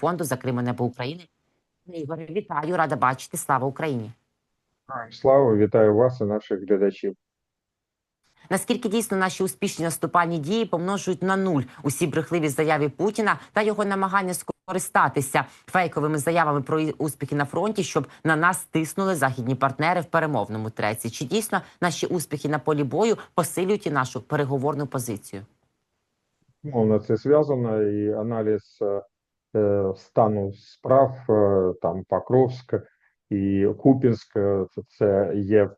фонду Закриме небо України. Ігоре, вітаю, рада бачити. Слава Україні! Слава, вітаю вас і наших глядачів. Наскільки дійсно наші успішні наступальні дії помножують на нуль усі брехливі заяви Путіна та його намагання скористатися фейковими заявами про успіхи на фронті, щоб на нас тиснули західні партнери в перемовному треці? Чи дійсно наші успіхи на полі бою посилюють і нашу переговорну позицію? Мовно це зв'язано, і аналіз е, стану справ е, там Покровськ і Купінськ е, це- є е,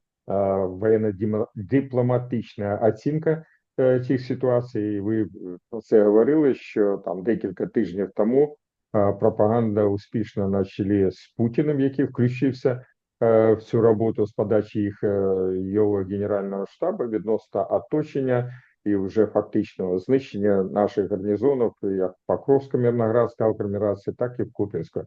воєнно-дипломатична оцінка е, цих ситуацій. Ви про це говорили, що там декілька тижнів тому е, пропаганда успішно на чолі з Путіним, який включився е, в цю роботу з подачі їх е, його генерального штабу відносно оточення і вже фактичного знищення наших гарнізонів, як в Покровську Мирноградській так і в Купінську.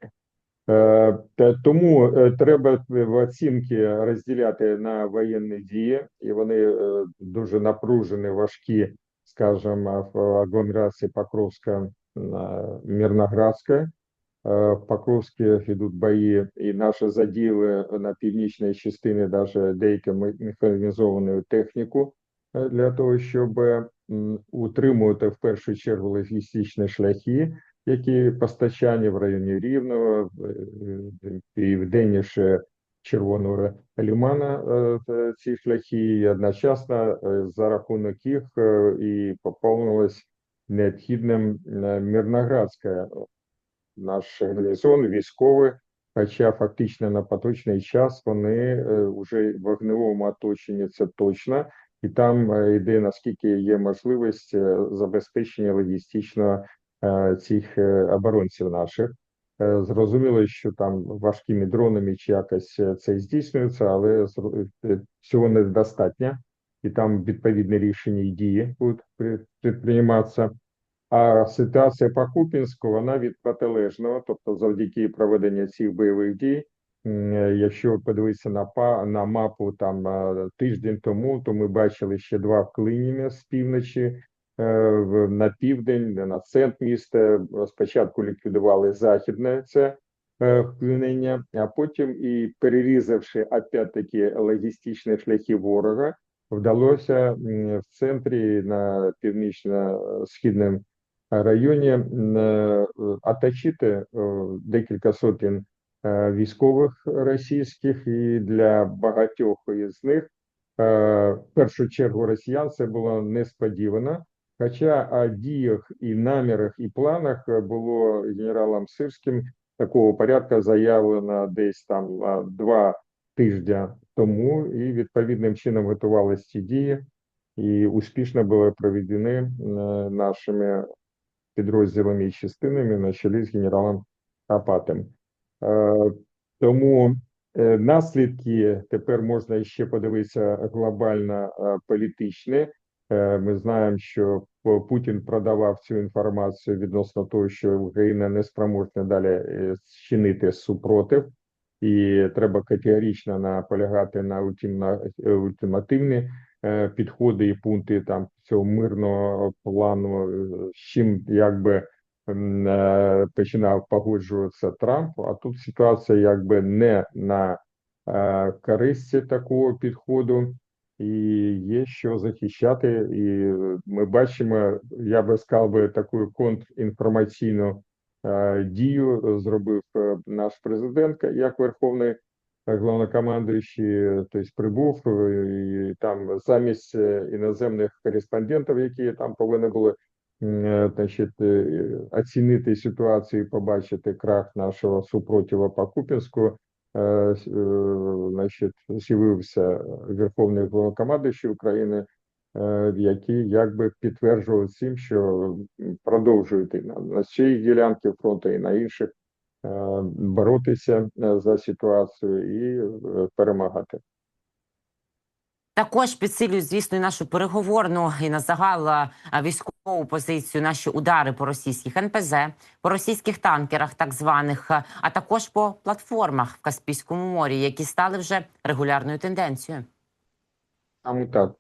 Е, Тому е, треба оцінки розділяти на воєнні дії, і вони е, дуже напружені, важкі, скажімо, в агломерації Покровська Мирноградська. В Покровській йдуть бої, і наші заділи на північній частині навіть деяку механізовану техніку для того, щоб утримувати в першу чергу логістичні шляхи, які постачання в районі Рівного, е, південніше Червоного лимана, е, е, ці шляхи, і одночасно е, за рахунок їх е, і поповнилось необхідним е, Мирноградська наш гарнізон військовий, хоча фактично на поточний час вони вже в вогневому оточенні це точно, і там е, йде наскільки є можливість е, забезпечення логістичного е, цих оборонців наших. Зрозуміло, що там важкими дронами чи якось це здійснюється, але цього недостатньо, і там відповідні рішення і дії будуть при- предприйматися. А ситуація по Купінську вона від протилежного, тобто завдяки проведенню цих бойових дій. Е, Якщо подивитися на па на мапу там е, тиждень тому, то ми бачили ще два вклинення з півночі е, на південь, на центр міста. Спочатку ліквідували західне це вклинення, а потім і перерізавши опять-таки логістичні шляхи ворога, вдалося в центрі на північно-східному районі оточити декілька сотень військових російських, і для багатьох із них е, в першу чергу росіян це було несподівано. Хоча о діях і намірах і планах е, було генералом Сирським такого порядку заявлено десь там е, два тижні тому, і відповідним чином готувалися ці дії, і успішно були проведені е, нашими підрозділами і частинами на чолі з генералом Апатем. Е, Тому е, наслідки тепер можна ще подивитися глобально е, політичні. Ми знаємо, що Путін продавав цю інформацію відносно того, що Україна не спроможна далі чинити супротив, і треба категорично наполягати на ультимативні підходи і пункти там цього мирного плану, з чим якби починав погоджуватися Трамп. А тут ситуація якби не на е, користі такого підходу, і є що захищати. І ми бачимо, я би сказав би таку контрінформаційну е, дію зробив е, наш президент як верховний головнокомандуючий, тобто прибув е, і там замість е, іноземних кореспондентів, які там повинні були е, значить, е, оцінити ситуацію, і побачити крах нашого супротива по Купінську. е, Значить, з'явився Верховний головнокомандуючий України, який якби підтверджував цим, що продовжують на цій ділянці фронту, і на інших е, боротися е, за ситуацію і е, перемагати. Також підсилюють, звісно, і нашу переговорну і на загал військову позицію, наші удари по російських НПЗ, по російських танкерах, так званих, а а також по платформах в Каспійському морі, які стали вже регулярною тенденцією. Саме так.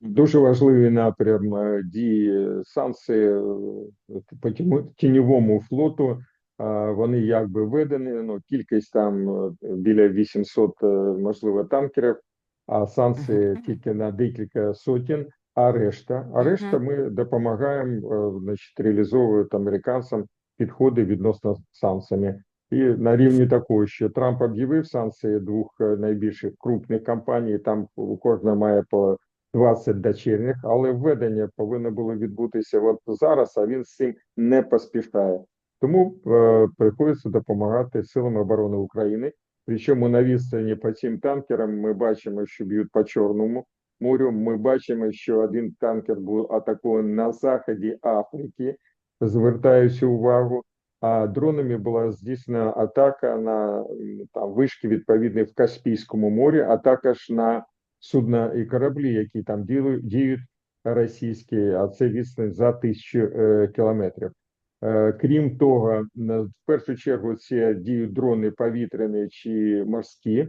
Дуже важливий напрям е, дії санкції е, по тіньовому флоту вони якби введені. Ну кількість там е, біля 800, е, можливо, танкерів, а санкції тільки на декілька сотень. А решта, а решта ми допомагаємо, е, значить, реалізовують американцям підходи відносно санкціями. І на рівні такого, що Трамп об'явив санкції двох е, найбільших крупних компаній. Там у кожна має по 20 дочірніх, але введення повинно було відбутися от зараз, а він з цим не поспішає. Тому е, приходиться допомагати силам оборони України. Причому на відстані по цим танкерам ми бачимо, що б'ють по Чорному морю. Ми бачимо, що один танкер був атакований на заході Африки. Звертаюся увагу. А дронами була здійснена атака на там вишки відповідні в Каспійському морі, а також на судна і кораблі, які там діють російські, а це відстань за тисячу е, кілометрів. Е, Крім того, в першу чергу це діють дрони повітряні чи морські. Е,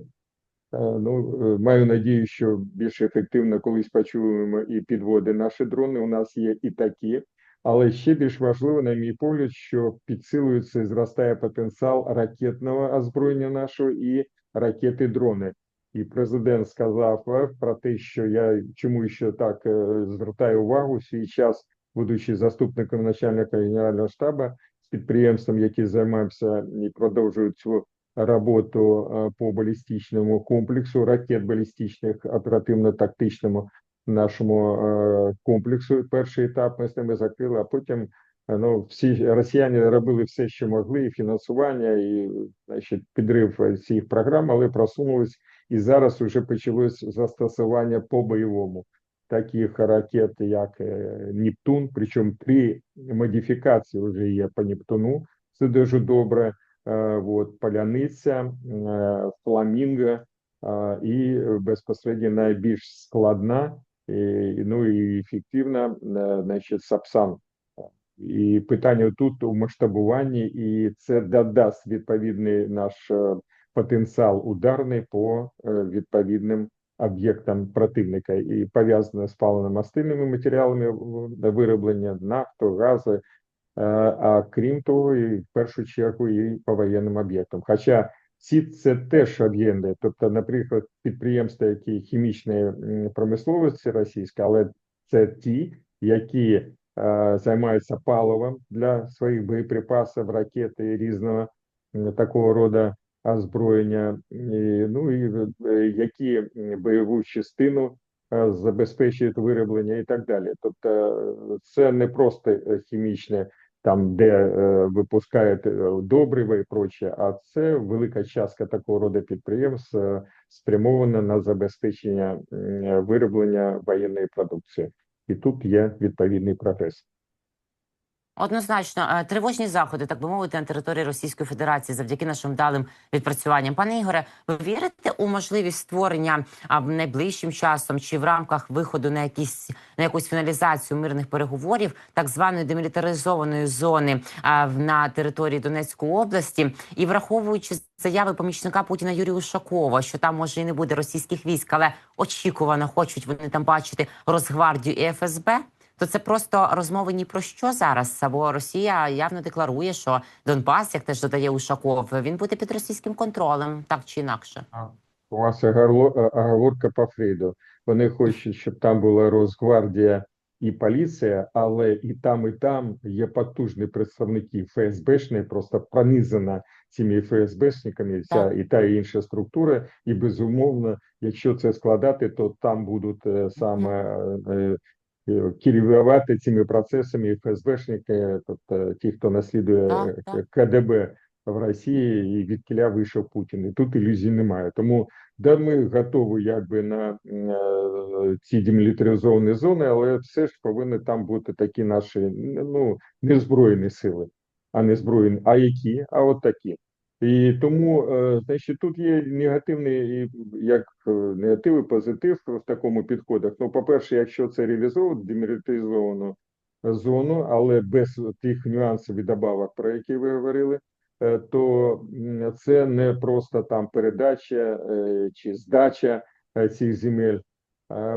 Ну, е, маю надію, що більш ефективно колись почуємо і підводи наші дрони. У нас є і такі. Але ще більш важливо, на мій погляд, що підсилюється і зростає потенціал ракетного озброєння нашого і ракети-дрони. І президент сказав е, про те, що я чому ще так е, звертаю увагу свій час, будучи заступником начальника генерального штабу з підприємством, які займаються і продовжують цю роботу е, по балістичному комплексу ракет балістичних оперативно-тактичному нашому е, комплексу. Перший етап ми з ними закрили, а потім е, ну всі росіяни робили все, що могли, і фінансування, і значить підрив цих програм, але просунулись, і зараз вже почалось застосування по бойовому. Таких ракет, як е, Нептун, причому три модифікації вже є по Нептуну. Це дуже добре. Е, Вот Поляниця, е, Фламінго і безпосередньо найбільш складна ну і ефективна, значить, Сапсан. І питання тут у масштабуванні, і це додасть відповідний наш потенціал ударний по відповідним об'єктам противника і пов'язане з паливно-мастильними матеріалами вироблення нафту, гази, Е, а крім того, і в першу чергу і по воєнним об'єктам. Хоча ці це теж об'єкти, тобто, наприклад, підприємства, які хімічної промисловості російська, але це ті, які е, займаються паливом для своїх боєприпасів, ракети різного такого роду озброєння, ну і е, які бойову частину е, забезпечують вироблення і так далі. Тобто, е, це не просто хімічне там, де випускають добрива і проче, а це велика частка такого роду підприємств спрямована на забезпечення вироблення воєнної продукції. І тут є відповідний прогрес. Однозначно, е, тривожні заходи, так би мовити, на території Російської Федерації завдяки нашим вдалим відпрацюванням. Пане Ігоре, ви вірите у можливість створення а, найближчим часом чи в рамках виходу на якісь на якусь фіналізацію мирних переговорів так званої демілітаризованої зони а, на території Донецької області, і враховуючи заяви помічника Путіна Юрія Ушакова, що там може і не буде російських військ, але очікувано хочуть вони там бачити Росгвардію і ФСБ. То це просто розмови ні про що зараз. Або Росія явно декларує, що Донбас, як теж додає Ушаков, він буде під російським контролем, так чи інакше. У вас оговорка по Фрейду. Вони хочуть, щоб там була Росгвардія і поліція, але і там, і там є потужні представники ФСБшні, просто пронизана цими ФСБшниками ця Так. і та і інша структура. І безумовно, якщо це складати, то там будуть е, саме керувати цими процесами ФСБшники, тобто ті, хто наслідує Так, е. КДБ в Росії, і від кіля вийшов Путін. І тут ілюзій немає. Тому да, ми готові якби на е, ці демілітаризовані зони, але все ж повинні там бути такі наші ну незброєні сили, а не збройні. А які? А от такі. І тому, е, значить, тут є негативний як е, негатив і позитив в такому підходах. Ну, по-перше, якщо це реалізовувати демілітаризовану зону, але без тих нюансів і добавок, про які ви говорили, е, то це не просто там передача е, чи здача е, цих земель.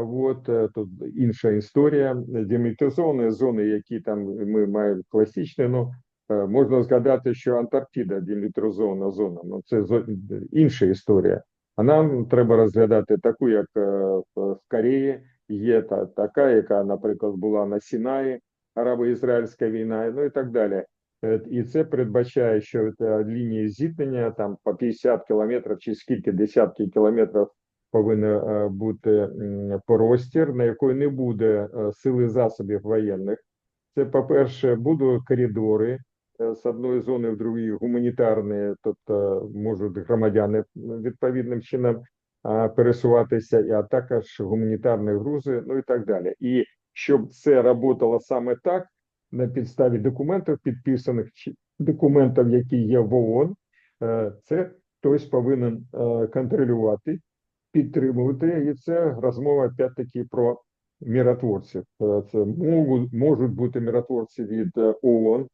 От е, тут інша історія. Демілітаризовані зони, які там ми маємо класичні, ну Е, Можна згадати, що Антарктида демілітаризована зона, ну це інша історія. А нам треба розглядати таку, як е, в Кореї, є та така, яка, наприклад, була на Сінаї, арабо-ізраїльська війна, ну і так далі. Е, І це передбачає, що е, лінії зіткнення там по 50 кілометрів чи скільки десятки кілометрів повинен е, бути м, простір, на якої не буде е, сили засобів воєнних. Це, по-перше, будуть коридори е, з одної зони в другу гуманітарні, тобто можуть громадяни відповідним чином пересуватися, а також гуманітарні грузи, ну і так далі. І щоб це працювало саме так, на підставі документів, підписаних документів, які є в ООН, е, це хтось повинен е, контролювати, підтримувати, і це розмова опять-таки про миротворців. Е, Це можуть, бути миротворці від е, ООН, е,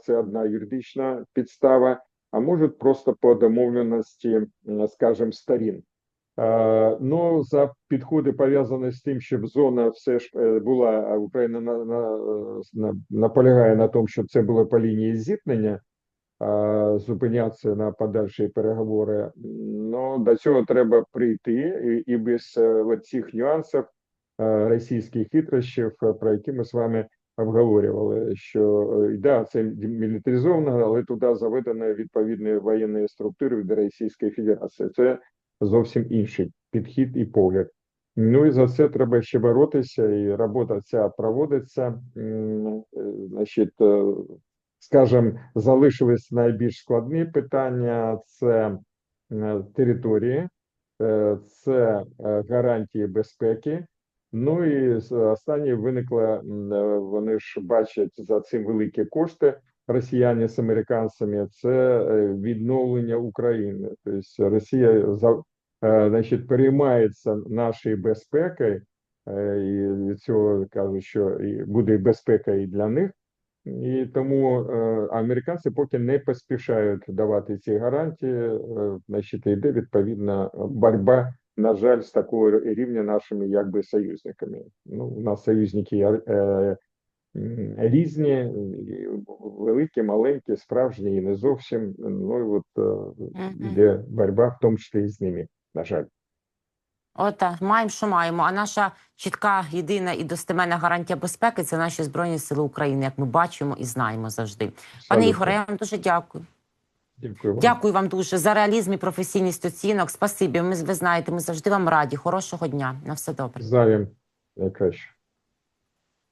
це одна юридична підстава, а можуть просто по домовленості, скажімо, сторін. Ну, за підходи пов'язані з тим, щоб зона все ж е, була, Україна на, на, на, наполягає на тому, щоб це було по лінії зіткнення, зупинятися на подальші переговори. Ну, до цього треба прийти, і, і без е, цих нюансів е, російських хитрощів, про які ми з вами обговорювали, що е, да, це мілітаризовано, але туди заведено відповідні воєнні структури від Російської Федерації. Це зовсім інший підхід і погляд. Ну і за це треба ще боротися, і робота ця проводиться. Е, Значить, е, скажімо, залишились найбільш складні питання: це території, це гарантії безпеки. Ну і останнє виникло, е, вони ж бачать за цим великі кошти. Росіяни з американцями це е, відновлення України. Тобто Росія за е, значить переймається нашою безпекою, і цього кажуть, що буде безпека і для них. І тому американці поки не поспішають давати ці гарантії. Значить, йде відповідна боротьба, на жаль, з такого рівня нашими якби союзниками. Ну, у нас союзники е, е, різні, великі, маленькі, справжні і не зовсім. Ну і от е, йде боротьба, в тому числі і з ними, на жаль. Ота, маємо, що маємо. А наша чітка, єдина і достеменна гарантія безпеки це наші Збройні Сили України, як ми бачимо і знаємо завжди. Пане. Ігоре, я вам дуже дякую. Дякую вам. Дякую вам дуже за реалізм і професійність оцінок. Спасибі. Ми ви знаєте, ми завжди вам раді. Хорошого дня. На все добре. Здрав'ям найкраще.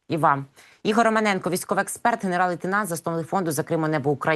І вам. Ігор Романенко, військовий експерт, генерал-лейтенант, засновник фонду за Криму небо України.